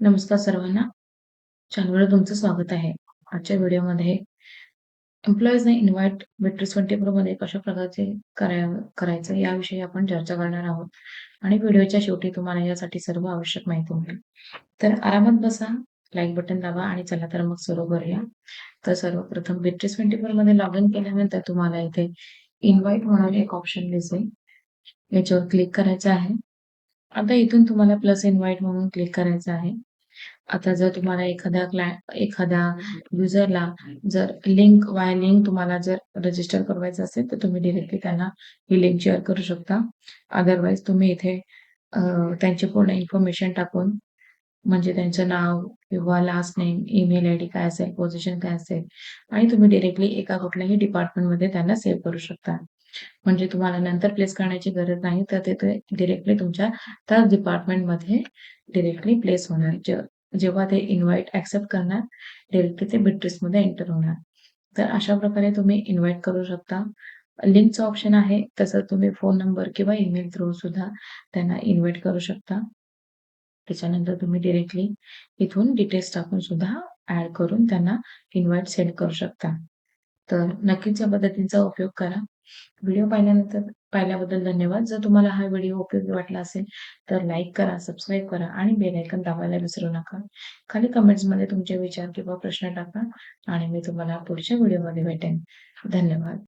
नमस्कार सर्वांना. चॅनलवर तुमचं स्वागत आहे. आजच्या व्हिडिओमध्ये एम्प्लॉईजने इन्व्हाईट मेट्रिक्स ट्वेंटी फोरमध्ये कशा प्रकारचे कराय करायचं याविषयी आपण चर्चा करणार आहोत आणि व्हिडिओच्या शेवटी तुम्हाला यासाठी सर्व आवश्यक माहिती मिळेल. तर आरामात बसा, लाईक बटन दाबा आणि चला तर मग सुरू करूया. तर सर्वप्रथम मेट्रिक्स 24 मध्ये लॉग इन केल्यानंतर तुम्हाला इथे इन्व्हाईट म्हणून एक ऑप्शन दिसेल. याच्यावर क्लिक करायचं आहे. आता इथून तुम्हाला प्लस इन्व्हाईट म्हणून क्लिक करायचं आहे. आता जर तुम्हाला एखाद्या क्लाय एखाद्या युजरला जर लिंक वाया लिंक तुम्हाला जर रजिस्टर करवायचं असेल, तर तुम्ही डायरेक्टली त्यांना ही लिंक शेअर करू शकता. अदरवाईज तुम्ही इथे त्यांची पूर्ण इन्फॉर्मेशन टाकून म्हणजे त्यांचं नाव किंवा लास्ट नेम, ईमेल आयडी काय असेल, पोझिशन काय असेल आणि तुम्ही डायरेक्टली एका कुठल्याही डिपार्टमेंटमध्ये त्यांना सेव्ह करू शकता. म्हणजे तुम्हाला नंतर प्लेस करण्याची गरज नाही, तर ते डायरेक्टली तुमच्या त्याच डिपार्टमेंटमध्ये डायरेक्टली प्लेस होणार. जेव्हा ते इन्व्हाइट ऍक्सेप्ट करणार, डायरेक्टली ते बिट्रिक्समध्ये एंटर होणार. तर अशा प्रकारे तुम्ही इन्व्हाईट करू शकता. लिंकचं ऑप्शन आहे, तसं तुम्ही फोन नंबर किंवा ईमेल थ्रू सुद्धा त्यांना इन्व्हाईट करू शकता. त्याच्यानंतर तुम्ही डिरेक्टली इथून डिटेल्स टाकून सुद्धा ऍड करून त्यांना इन्व्हाइट सेंड करू शकता. तर नक्कीच या पद्धतींचा उपयोग करा. व्हिडिओ पाहिल्यानंतर पाहिल्याबद्दल धन्यवाद. जर तुम्हाला हा व्हिडिओ उपयोगी वाटला असेल, तर लाईक करा, सबस्क्राईब करा आणि बेल आयकन दाबायला विसरू नका. खाली कमेंट्समध्ये तुमचे विचार किंवा प्रश्न टाका आणि मी तुम्हाला पुढच्या व्हिडिओमध्ये भेटेन. धन्यवाद.